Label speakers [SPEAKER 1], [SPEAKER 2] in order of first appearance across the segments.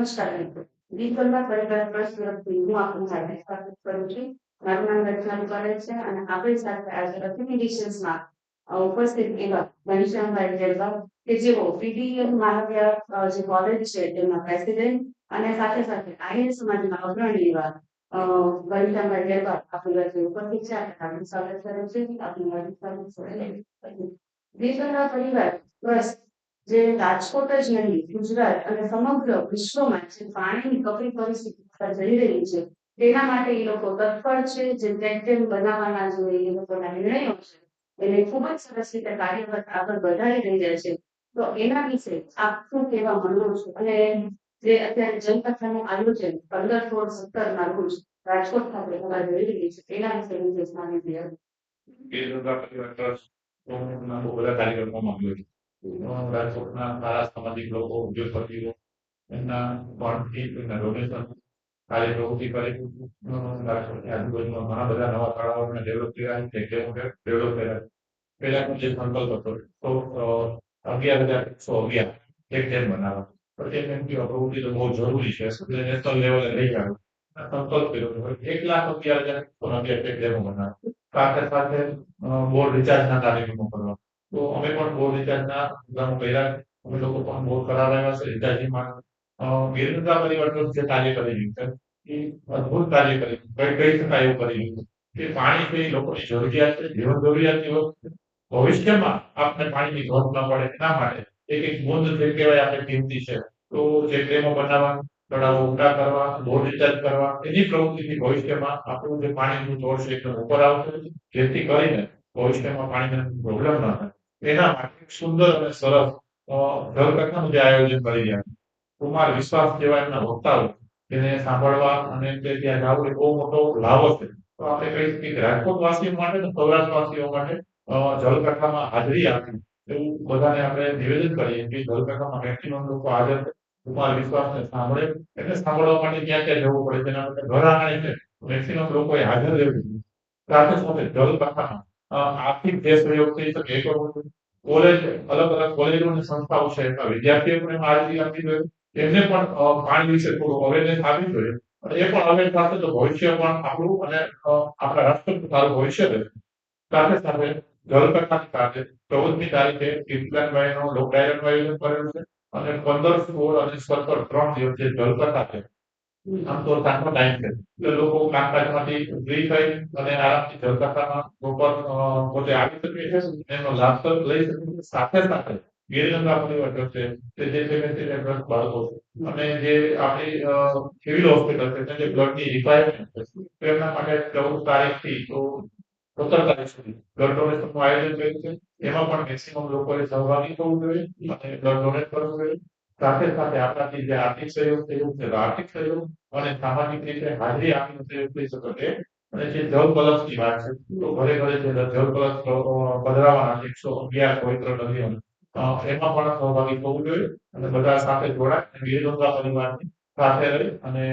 [SPEAKER 1] નમસ્કાર મિત્રો દીપકના પરિવાર સ્વાગત કરું છું. મારું નામ રચના કરે છે અને આપણી સાથે આજે અકોમોડેશન્સમાં ઉપસ્થિત એવા ઘનશ્યામભાઈ જેરવા કે જેઓ પીડીએમ મહાવ્ય જે કોલેજ છે તેમના પ્રેસિડેન્ટ અને સાથે સાથે આર્ય સમાજના અગ્રણી એવા ઘનશ્યામભાઈ જેરવા આપણી વચ્ચે ઉપસ્થિત સ્વાગત કરું છું. આપનું હાર્દિક સ્વાગત છે. દીપકના પરિવાર ટ્રસ્ટ જે રાજકોટ જ નહીં, ગુજરાત અને સમગ્ર વિશ્વમાં જે પાણીની કપરી પરિસ્થિતિ જઈ રહી છે, તેના માટે એ લોકો તત્પર છે, જે ટેક્ટેમ બનાવવાના જે એ લોકોના નિર્ણયો છે. એને ખૂબ જ સરસ રીતે કાર્યરત આગળ વધારી રહ્યા છે. તો એના વિશે આપ શું કહેવા માંગો છો? અને જે અત્યારે જનકથાનું આયોજન પંદર સોળ સત્તર ના રોજ રાજકોટ ખાતે થવા જઈ રહી છે એના વિશે વિશેષ માહિતી આપો.
[SPEAKER 2] બધા કાર્યક્રમોમાં માંગ્યો છે રાજકોટના સારા સામાજિક લોકો, ઉદ્યોગપતિઓ, એમના ફંડથી એમના ડોનેશન કાર્ય પ્રવૃત્તિ કરી રાજકોટની આજુબાજુમાં ઘણા બધા નવા તળાવોને ડેવલપ કર્યા છે ડેવલપ કર્યા પહેલાનો જે સંકલ્પ હતો તો અગિયાર હજાર એકસો અગિયાર એક ડેમ બનાવવા. પણ એ એમ કે પ્રવૃત્તિ તો બહુ જરૂરી છે. નેશનલ લેવલે લઈ આવે સંકલ્પ કર્યો કે એક લાખ અગિયાર હજાર એકસો અગિયાર એક ડેમો બનાવવા સાથે સાથે બોર્ડ રિચાર્જના કાર્યક્રમો કરવા તો અમે પણ બોર્ડ રિચાર્જના ઉદાહરણ પહેલા અમે લોકો પણ બોર કરાવ્યા છે. રિચાર્જિંગમાં વિરેન્દ્રતા પરિવર્તન જે કાર્ય કરી રહ્યું છે, એ અદભુત કાર્ય કરી કઈ કઈ શકાય એવું કરી રહ્યું છે? પાણી કઈ લોકોની જરૂરિયાત છે, જીવન જરૂરિયાતની વસ્તુ ભવિષ્યમાં આપણે પાણીની જરૂર ના પડે એના માટે એક એક બુંદ જે કહેવાય આપણે કિંમતી છે, તો જે ડેમો બનાવવા, તળાવો ઊંડા કરવા બોર રિચાર્જ કરવા, એની પ્રવૃત્તિથી ભવિષ્યમાં આપણું જે પાણીનું જોડ છે એકદમ ઉપર આવશે. જેથી કરીને ભવિષ્યમાં પાણીનો પ્રોબ્લેમ ન થાય. એના માટે સુંદર અને સરસ અ, જે આયોજન કરી રહ્યા છે. કુમાર વિશ્વાસ જેવા એમના વક્તાઓ તેને સાંભળવા અને તે ત્યાં જવું એ બહુ મોટો લાભ છે. તો આપણે કહી શકીએ કે રાજકોટ વાસીઓ માટે સૌરાષ્ટ્ર વાસીઓ માટે જળકથામાં હાજરી આપી એવું બધાને આપણે નિવેદન કરીએ કે જળકથામાં મેક્સિમમ લોકો હાજર કુમાર વિશ્વાસને સાંભળે એટલે સાંભળવા માટે ક્યાં ક્યાં જવું પડે. તેના માટે ઘર આંગણે છે. મેક્સિમમ લોકોએ હાજર રહેવું જોઈએ. સાથે સાથે જલકથામાં અ, આર્થિક જે સહયોગ થઈ શકે એ કરવો કોલેજ, અલગ અલગ કોલેજો અને સંસ્થાઓ છે. એમના વિદ્યાર્થીઓ પણ એમાં હાજરી આપવી જોઈએ એમને પણ પાણી વિશે થોડું અવેરનેસ આપવી જોઈએ અને એ પણ અવેર થશે તો ભવિષ્ય પણ આપણું અને આપણા રાષ્ટ્રનું સારું ભવિષ્ય રહે. સાથે સાથે જલકથાની સાથે ચૌદમી તારીખે કીર્તિદાનભાઈનો લોક ડાયરેક્ટ આયોજન કરેલું છે. અને પંદર સોળ અને સત્તર ત્રણ દિવસ જે જલકથા છે તો સાંજનો ટાઈમ છે એટલે લોકો કામકાજમાંથી ફ્રી થઈ અને આરામથી જલકથામાં ઉપર અ, પોતે આવી શકે છે એનો લાભ તો લઈ શકે છે સાથે સાથે ગીરગંગા પરિવાર છે કે જે બેનિફિટ બાળકો છે અને જે આપણી અ, સિવિલ હોસ્પિટલ છે ત્યાં જે બ્લડની રિક્વાયરમેન્ટ છે તો એમના માટે ચૌદ તારીખથી તો સત્તર તારીખ સુધી બ્લડ ડોનેશનનું આયોજન કર્યું છે એમાં પણ મેક્સિમમ લોકોએ સહભાગી થવું જોઈએ અને બ્લડ ડોનેટ કરવું જોઈએ સાથે સાથે આપણાથી જે આર્થિક સહયોગ થયો છે આર્થિક સહયોગ અને સામાજિક રીતે હાજરી આપીને સહયોગ થઈ શકે છે. અને જે જલ કલશની વાત છે, તો ઘરે ઘરે જે જળ કલશ પધરાવાના એકસો અગિયાર પવિત્ર નદીઓ એમાં પણ સહભાગી થવું જોઈએ અને બધા સાથે જોડાય અને વીરગંગા પરિવારની સાથે રહી અને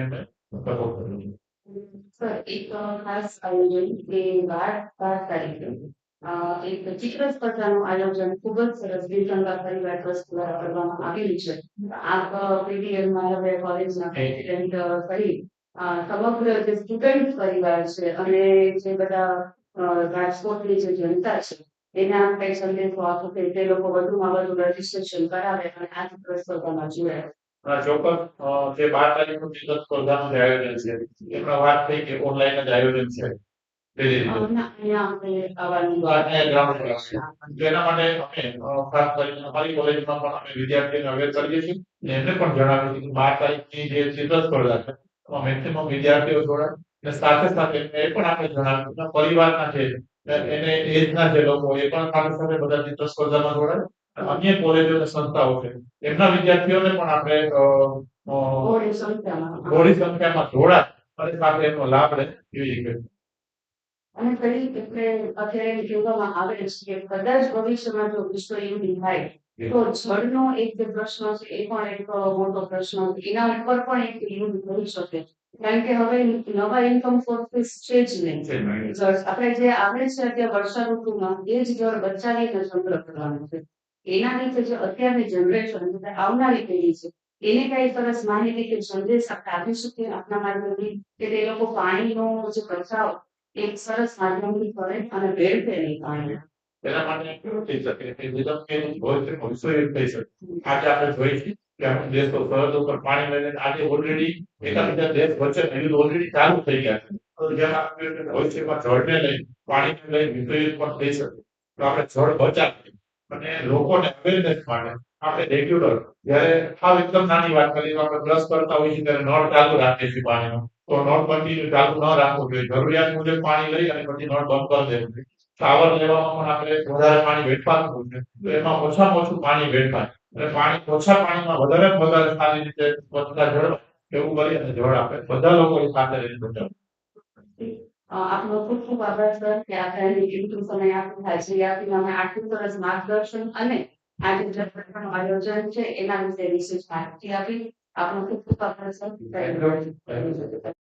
[SPEAKER 2] સપોર્ટ કરવો જોઈએ.
[SPEAKER 1] સર, એક ખાસ આયોજન કે બાર બાર તારીખે એક ચિત્ર સ્પર્ધાનું આયોજન ખૂબ જ સરસ દિલગંગા પરિવાર ટ્રસ્ટ દ્વારા કરવામાં આવેલું છે. આપ પીડીએલમાં હવે કોલેજના પ્રેસિડેન્ટ કરી સમગ્ર જે સ્ટુડન્ટ પરિવાર છે અને જે બધા રાજકોટની જે જનતા છે એને આપ કઈ સંદેશો આપો કે તે લોકો વધુમાં વધુ રજીસ્ટ્રેશન કરાવે અને આ ચિત્ર સ્પર્ધામાં જોડાય.
[SPEAKER 2] ચોક્કસ. જે બાર તારીખનું ચિત્ર સ્પર્ધાનું જે આયોજન છે એમાં વાત થઈ કે ઓનલાઈન જ આયોજન છે. તેના માટે અમે ખાસ કરીને અમારી કોલેજમાં પણ અમે વિદ્યાર્થીઓને અવેર કરીએ છીએ. અને એમને પણ જણાવીએ છીએ કે બાર તારીખની જે ચિત્ર સ્પર્ધા છે એમાં મેક્સિમમ વિદ્યાર્થીઓ જોડાય. અને સાથે સાથે એ પણ આપણે જણાવ્યું કે પરિવારના છે એને એજના જે લોકો એ પણ સાથે સાથે બધા ચિત્ર સ્પર્ધામાં જોડાય. અને અન્ય કોલેજો અને સંસ્થાઓ છે એમના વિદ્યાર્થીઓને પણ આપણે
[SPEAKER 1] સંખ્યામાં.
[SPEAKER 2] થોડી સંખ્યામાં જોડાય અને સાથે એનો લાભ લે એવી રીતે.
[SPEAKER 1] અને કઈ કે અત્યારે કહેવામાં આવે છે કે કદાચ ભવિષ્યમાં જો વિશ્વ યુદ્ધ થાય તો જળનો એક જે પ્રશ્ન છે એ પણ એક મોટો પ્રશ્ન છે. એના ઉપર પણ એક યુદ્ધ કરી શકે. કારણ કે હવે નવા ઇન્કમ સોર્સિસ છે જ નહીં.
[SPEAKER 2] છે
[SPEAKER 1] આપણે જે આવે છે અત્યારે વર્ષા ઋતુમાં એ જ જળ બચાવીને સંગ્રહ કરવાનો છે. એના લીધે જે અત્યારની જનરેશન આવનારી પેઢી છે એને કઈ સરસ માહિતી કે સંદેશ આપણે આપી શકીએ આપણા માધ્યમથી કે તે લોકો પાણીનો જે બચાવ એક સરસ માધ્યમથી કરે અને વેડફે નહીં પાણી
[SPEAKER 2] એના માટે કેવું થઈ શકે કે વિધમ કે ભવિષ્ય વિશ્વયુદ્ધ થઈ શકે? આજે આપણે જોઈએ છીએ કે અમુક દેશો સરહદ ઉપર પાણી લઈને આજે ઓલરેડી એકાદ બીજા દેશ વચ્ચે યુદ્ધ ઓલરેડી ચાલુ થઈ ગયા છે. તો જેમ આપણે ભવિષ્યમાં જળને લઈ, પાણીને લઈ વિશ્વયુદ્ધ પણ થઈ શકે. તો આપણે જળ બચાવીએ અને લોકોને અવેરનેસ માટે આપણે રેગ્યુલર જ્યારે આ એકદમ નાની વાત કરીએ આપણે બ્રશ કરતા હોઈએ છીએ ત્યારે નળ ચાલુ રાખીએ છીએ પાણીનો. તો નળ કન્ટિન્યુ ચાલુ ન રાખવું જોઈએ. જરૂરિયાત મુજબ પાણી લઈ અને પછી નળ બંધ કરી દેવું શાવર લેવામાં પણ આપણે વધારે પાણી વેઠવાનું છે. તો એમાં ઓછામાં ઓછું પાણી વેડફાય. અને પાણી, ઓછા પાણીમાં વધારે વધારે સારી રીતે સ્વચ્છતા જળ એવું કરી અને જળ આપે. બધા લોકો સાથે રહીને બચાવવું
[SPEAKER 1] આપનો ખૂબ ખૂબ આભાર, સર, કે આપણે કિંમતી સમય આપણું હાજરી આપીને અમે આટલું સરસ માર્ગદર્શન અને આજે જે પ્રકારનું આયોજન છે, એના વિશે વિશેષ માહિતી આપી. આપનો ખૂબ ખૂબ આભાર sir
[SPEAKER 2] Thank you. Thank you.